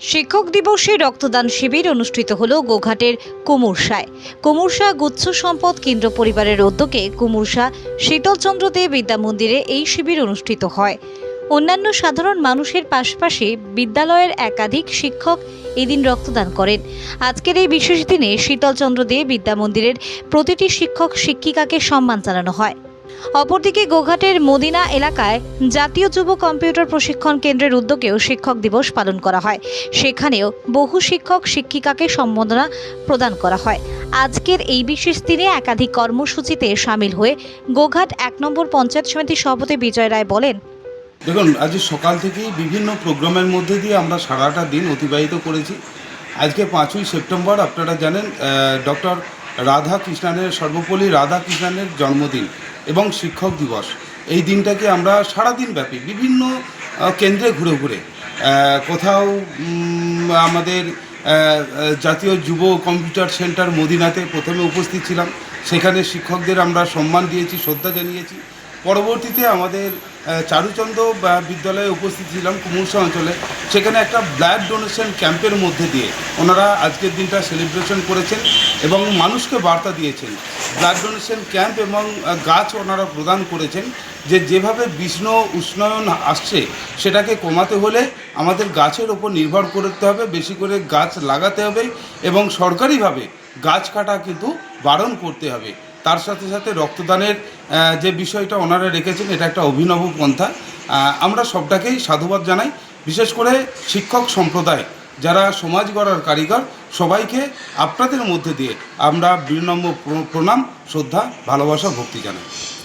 শিক্ষক দিবসে রক্তদান শিবির অনুষ্ঠিত হল গোঘাটের কুমুরসায় কুমুরসা গুচ্ছ সম্পদ কেন্দ্র পরিবারের উদ্যোগে কুমুরসা শীতলচন্দ্র দে বিদ্যা মন্দিরে এই শিবির অনুষ্ঠিত হয়। অন্যান্য সাধারণ মানুষের পাশাপাশি বিদ্যালয়ের একাধিক শিক্ষক এদিন রক্তদান করেন। আজকের এই বিশেষ দিনে শীতলচন্দ্র দে বিদ্যা মন্দিরের প্রতিটি শিক্ষক শিক্ষিকাকে সম্মান জানানো হয়। অপরদিকে গোঘাটের মদিনা এলাকায় জাতীয় যুব কম্পিউটার প্রশিক্ষণ কেন্দ্রের উদ্যোগেও শিক্ষক দিবস পালন করা হয়। সেখানেও বহু শিক্ষক, শিক্ষিকাকে সম্বোধনা প্রদান করা হয়। আজকের এই বিশেষ দিনে একাধিক কর্মসূচিতে সামিল হয়ে গোঘাট এক নম্বর পঞ্চায়েত সমিতির সভাপতি বিজয় রায় বলেন, দেখুন, আজ সকাল থেকেই বিভিন্ন প্রোগ্রামের মধ্যে দিয়ে আমরা সারাটা দিন অতিবাহিত করেছি। আজকে পাঁচই সেপ্টেম্বর, আপনারা জানেন ডক্টর রাধা কৃষ্ণানের সর্বপল্লী রাধা কৃষ্ণানের জন্মদিন। এবং শিক্ষক দিবস। এই দিনটাকে আমরা সারাদিন ব্যাপী বিভিন্ন কেন্দ্রে ঘুরে ঘুরে কোথাও আমাদের জাতীয় যুব কম্পিউটার সেন্টার মদিনাতে প্রথমে উপস্থিত ছিলাম। সেখানে শিক্ষকদের আমরা সম্মান দিয়েছি, শ্রদ্ধা জানিয়েছি। পরবর্তীতে আমাদের চারুচন্দ্র বিদ্যালয়ে উপস্থিত ছিলাম কুমুরসা অঞ্চলে। সেখানে একটা ব্লাড ডোনেশন ক্যাম্পের মধ্যে দিয়ে ওনারা আজকের দিনটা সেলিব্রেশন করেছেন এবং মানুষকে বার্তা দিয়েছেন। ব্লাড ডোনেশন ক্যাম্প এবং গাছ ওনারা প্রদান করেছেন যে যেভাবে বিষ্ণ উষ্ণায়ন আসছে সেটাকে কমাতে হলে আমাদের গাছের ওপর নির্ভর করতে হবে, বেশি করে গাছ লাগাতে হবে এবং সরকারিভাবে গাছ কাটা কিন্তু বারণ করতে হবে। তার সাথে সাথে রক্তদানের যে বিষয়টা ওনারা রেখেছেন, এটা একটা অভিনব পন্থা। আমরা সবটাকেই সাধুবাদ জানাই। বিশেষ করে শিক্ষক সম্প্রদায়, যারা সমাজ গড়ার কারিগর, সবাইকে আপনাদের মধ্যে দিয়ে আমরা বিনম্র প্রণাম, শ্রদ্ধা, ভালোবাসা, ভক্তি জানাই।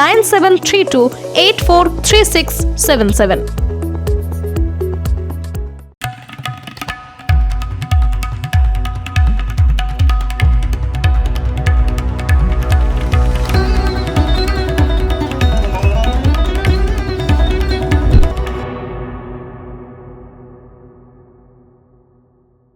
nine seven three two eight four three six seven seven